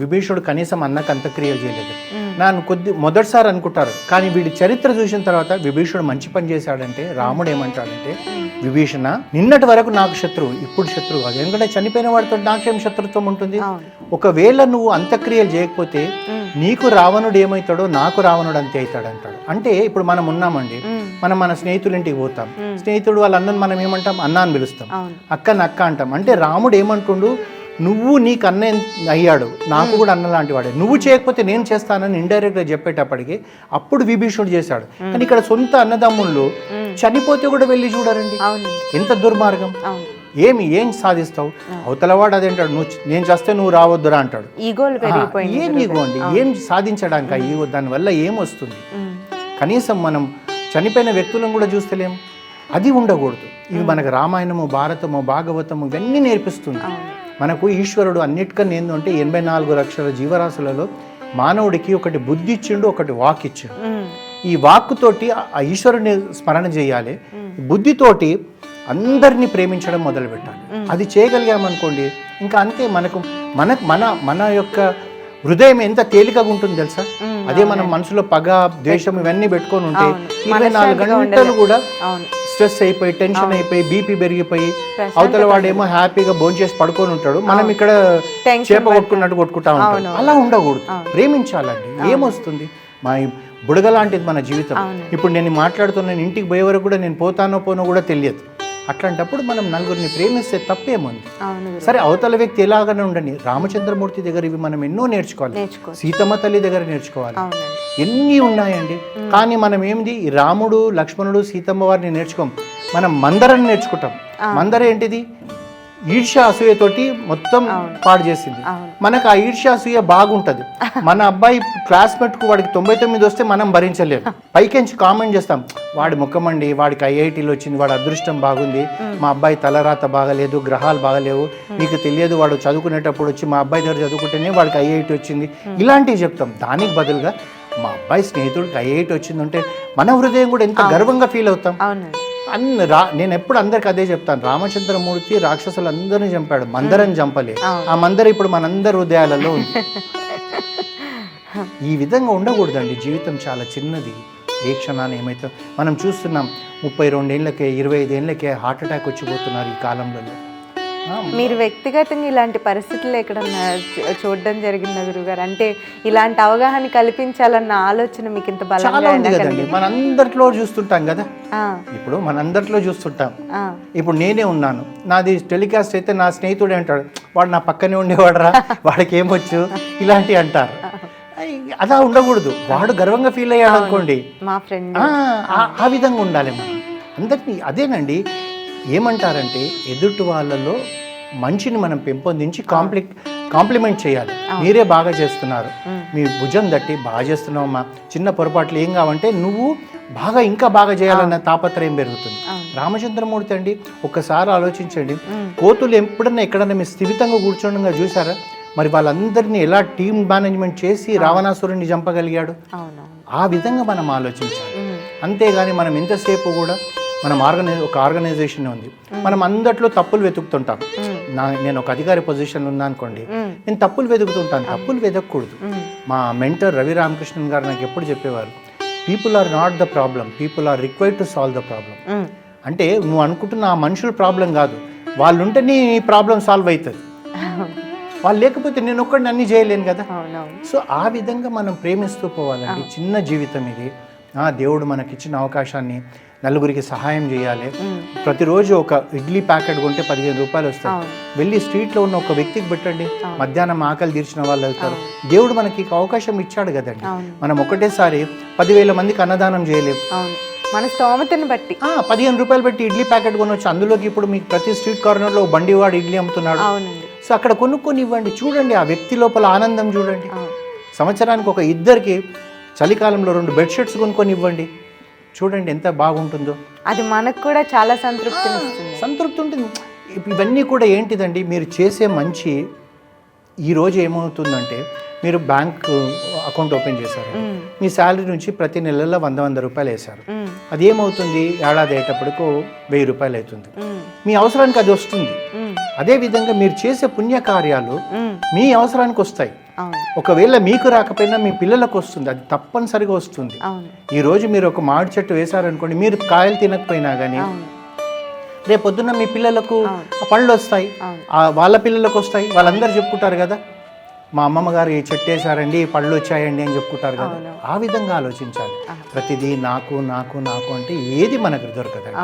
విభీషణుడు కనీసం అన్నకు అంత్యక్రియ చేయలేదు. నన్ను కొద్ది మొదటిసారి అనుకుంటారు. కానీ వీడి చరిత్ర చూసిన తర్వాత విభీషణుడు మంచి పని చేశాడంటే రాముడు ఏమంటాడంటే విభీషణ నిన్నటి వరకు నాకు శత్రువు ఇప్పుడు శత్రువు కాదు. ఎందుకంటే చనిపోయిన వాడితో నాకేం శత్రుత్వం ఉంటుంది? ఒకవేళ నువ్వు అంత్యక్రియలు చేయకపోతే నీకు రావణుడు ఏమవుతాడో నాకు రావణుడు అంతే అవుతాడు అంటాడు. అంటే ఇప్పుడు మనం ఉన్నామండి. మనం మన స్నేహితుల ఇంటికి పోతాం స్నేహితుడు వాళ్ళ అన్నను మనం ఏమంటాం? అన్న అని పిలుస్తాం అక్కని అక్క అంటాం. అంటే రాముడు ఏమంటుండు నువ్వు నీకు అన్న అయ్యాడు. నాకు కూడా అన్న లాంటి వాడే. నువ్వు చేయకపోతే నేను చేస్తానని ఇండైరెక్ట్గా చెప్పేటప్పటికి అప్పుడు విభీషణుడు చేశాడు. కానీ ఇక్కడ సొంత అన్నదమ్ముళ్ళు చనిపోతే కూడా వెళ్ళి చూడరండి. ఎంత దుర్మార్గం. ఏమి ఏం సాధిస్తావు? అవతలవాడు అదేంటాడు నువ్వు నేను చేస్తే నువ్వు రావద్దురా అంటాడు. ఏం ఇవ్వండి ఏం సాధించడానికి ఈ దానివల్ల ఏం వస్తుంది కనీసం మనం చనిపోయిన వ్యక్తులను కూడా చూస్తలేం. అది ఉండకూడదు. ఇవి మనకు రామాయణము భారతము భాగవతము ఇవన్నీ నేర్పిస్తుంది. మనకు ఈశ్వరుడు అన్నిటికన్నా ఏంటంటే ఎనభై నాలుగు లక్షల జీవరాశులలో మానవుడికి ఒకటి బుద్ధి ఇచ్చిండు ఒకటి వాక్ ఇచ్చిండు. ఈ వాక్కుతోటి ఆ- ఆ ఈశ్వరుని స్మరణ చేయాలి. బుద్ధితోటి అందరినీ ప్రేమించడం మొదలు పెట్టాలి అది చేయగలిగామనుకోండి ఇంకా అంతే మనకు మనకు మన మన యొక్క హృదయం ఎంత తేలికగా ఉంటుంది తెలుసా. అదే మనం మనసులో పగ ద్వేషం ఇవన్నీ పెట్టుకొని ఉంటే. ఇరవై నాలుగు గంటలు కూడా అవును. స్ట్రెస్ అయిపోయి టెన్షన్ అయిపోయి బీపీ పెరిగిపోయి అవతల వాడేమో హ్యాపీగా భోంచేసి పడుకొని ఉంటాడు. మనం ఇక్కడ చేప కొట్టుకున్నట్టు కొట్టుకుంటా ఉంటాం. అలా ఉండకూడదు. ప్రేమించాలండి. ఏమొస్తుంది? మా ఈ బుడగ లాంటిది మన జీవితం. ఇప్పుడు నేను మాట్లాడుతున్నాను ఇంటికి పోయే వరకు కూడా నేను పోతానో పోనో కూడా తెలియదు. అట్లాంటప్పుడు మనం నలుగురిని ప్రేమిస్తే తప్పేముంది. సరే అవతల వ్యక్తి ఎలాగనే ఉండని రామచంద్రమూర్తి దగ్గర ఇవి మనం ఎన్నో నేర్చుకోవాలి. నేర్చుకో సీతమ్మ తల్లి దగ్గర నేర్చుకోవాలి. ఎన్ని ఉన్నాయండి? కానీ మనం ఏంది రాముడు లక్ష్మణుడు సీతమ్మ వారిని నేర్చుకోం. మనం మందరని నేర్చుకుంటాం. మందర ఏంటిది? ఈర్ష్య అసూయతోటి మొత్తం పాడు చేసింది. మనకు ఆ ఈర్ష్య అసూయ బాగుంటది. మన అబ్బాయి క్లాస్మేట్కు వాడికి తొంభై తొమ్మిది వస్తే మనం భరించలేము పైకెంచి కామెంట్ చేస్తాం. వాడి ముఖమండి వాడికి ఐఐటీలో వచ్చింది వాడి అదృష్టం బాగుంది. మా అబ్బాయి తలరాత బాగలేదు గ్రహాలు బాగలేవు. నీకు తెలియదు వాడు చదువుకునేటప్పుడు వచ్చి మా అబ్బాయి దగ్గర చదువుకుంటేనే వాడికి ఐఐటి వచ్చింది. ఇలాంటివి చెప్తాం. దానికి బదులుగా మా అబ్బాయి స్నేహితుడికి ఐఐటి వచ్చిందంటే మన హృదయం కూడా ఎంత గర్వంగా ఫీల్ అవుతాం. అవునండి. అన్ని రా నేను ఎప్పుడు అందరికి అదే చెప్తాను. రామచంద్రమూర్తి రాక్షసులు అందరిని చంపాడు మందరని చంపలే. ఆ. మందర ఇప్పుడు మనందరి హృదయాలలో ఉంది. ఈ విధంగా ఉండకూడదండి. జీవితం చాలా చిన్నది. ఏ క్షణాన్ని ఏమైతే మనం చూస్తున్నాం ముప్పై రెండేళ్ళకే ఇరవై ఐదేళ్ళకే హార్ట్ అటాక్ వచ్చిపోతున్నారు ఈ కాలంలో. మీరు వ్యక్తిగతంగా ఇలాంటి పరిస్థితులు ఎక్కడన్నా చూడడం జరిగిందా గురుగారు అంటే ఇలాంటి అవగాహన కల్పించాలన్న ఆలోచన మీకు ఇంత బలంగా? మనందరిలో చూస్తుంటాం కదా. ఇప్పుడు మనందరిలో చూస్తుంటాం. ఇప్పుడు నేనే ఉన్నాను. నాది టెలికాస్ట్ అయితే నా స్నేహితుడే అంటాడు. వాడు నా పక్కనే ఉండేవాడరా. వాడికి ఏమొచ్చు ఇలాంటివి అంటారు అలా ఉండకూడదు. వాడు గర్వంగా ఫీల్ అయ్యాడు అనుకోండి. ఆ విధంగా ఉండాలి మనం. అందరినీ అదేనండి. ఏమంటారంటే ఎదుటి వాళ్ళలో మంచిని మనం పెంపొందించి కాంప్లిక్ కాంప్లిమెంట్ చేయాలి. మీరే బాగా చేస్తున్నారు. మీ భుజం తట్టి బాగా చేస్తున్నావమ్మా చిన్న పొరపాట్లు ఏం కావంటే నువ్వు బాగా ఇంకా బాగా చేయాలన్న తాపత్రయం పెరుగుతుంది. రామచంద్రమూర్తి అండి ఒక్కసారి ఆలోచించండి. కోతులు ఎప్పుడన్నా ఎక్కడన్నా మీరు స్థిమితంగా కూర్చోండగా చూసారా? మరి వాళ్ళందరినీ ఎలా టీం మేనేజ్మెంట్ చేసి రావణాసురుడిని చంపగలిగాడు? ఆ విధంగా మనం ఆలోచించాలి. అంతేగాని మనం ఎంతసేపు కూడా మనం ఆర్గనైజ్ ఒక ఆర్గనైజేషన్ ఉంది. మనం అందట్లో తప్పులు వెతుకుతుంటాం. నా నేను ఒక అధికారి పొజిషన్లో ఉన్నా అనుకోండి నేను తప్పులు వెతుకుతుంటాను. తప్పులు వెతకూడదు మా మెంటర్ రవి రామకృష్ణన్ గారు నాకు ఎప్పుడు చెప్పేవారు people are not the problem people are required to solve the problem. అంటే నువ్వు అనుకుంటున్న ఆ మనుషుల ప్రాబ్లం కాదు. వాళ్ళు ఉంటేనే ఈ ప్రాబ్లం సాల్వ్ అవుతుంది. వాళ్ళు లేకపోతే నేను ఒక్కడిని అన్ని చేయలేను కదా. సో ఆ విధంగా మనం ప్రేమిస్తూ పోవాలండి. చిన్న జీవితం ఇది. ఆ దేవుడు మనకిచ్చిన అవకాశాన్ని నలుగురికి సహాయం చేయాలి. ప్రతిరోజు ఒక ఇడ్లీ ప్యాకెట్ కొంటే పదిహేను రూపాయలు వస్తాయి. వెళ్ళి స్ట్రీట్లో ఉన్న ఒక వ్యక్తికి పెట్టండి. మధ్యాహ్నం ఆకలి తీర్చిన వాళ్ళు అవుతారు దేవుడు మనకి అవకాశం ఇచ్చాడు కదండి. మనం ఒకటేసారి పదివేల మందికి అన్నదానం చేయలేం. అవును. మన స్తోమతని బట్టి. ఆ, పదిహేను రూపాయలు పెట్టి ఇడ్లీ ప్యాకెట్ కొనవచ్చు అందులోకి ఇప్పుడు మీకు ప్రతి స్ట్రీట్ కార్నర్లో బండివాడు ఇడ్లీ అమ్ముతున్నాడు. సో అక్కడ కొనుక్కొని ఇవ్వండి. చూడండి ఆ వ్యక్తి లోపల ఆనందం చూడండి. సంవత్సరానికి ఒక ఇద్దరికి చలికాలంలో రెండు బెడ్షీట్స్ కొనుక్కొని ఇవ్వండి. చూడండి ఎంత బాగుంటుందో. అది మనకు కూడా చాలా సంతృప్తిని ఇస్తుంది. సంతృప్తి ఉంటుంది ఇవన్నీ కూడా ఏంటిదండి? మీరు చేసే మంచి ఈరోజు ఏమవుతుందంటే మీరు బ్యాంక్ అకౌంట్ ఓపెన్ చేశారు. మీ శాలరీ నుంచి ప్రతి నెలలో వంద వంద రూపాయలు వేశారు. అది ఏమవుతుంది? ఏడాది అయ్యేటప్పటికు వెయ్యి రూపాయలు అవుతుంది. మీ అవసరానికి అది వస్తుంది. ఉమ్, అదేవిధంగా మీరు చేసే పుణ్యకార్యాలు. మీ అవసరానికి వస్తాయి. ఒకవేళ మీకు రాకపోయినా మీ పిల్లలకు వస్తుంది అది తప్పనిసరిగా వస్తుంది. ఈ రోజు మీరు ఒక మామిడి చెట్టు వేశారనుకోండి మీరు కాయలు తినకపోయినా కానీ అవును. రేపు పొద్దున్న మీ పిల్లలకు పళ్ళు వస్తాయి వాళ్ళ పిల్లలకు వస్తాయి వాళ్ళందరూ చెప్పుకుంటారు కదా మా అమ్మమ్మ గారు ఈ చెట్టు వేసారండి ఈ పళ్ళు వచ్చాయండి అని చెప్పుకుంటారు కదా. ఆ విధంగా ఆలోచించాలి. ప్రతిదీ నాకు నాకు నాకు అంటే ఏది మనకు దొరకదండి.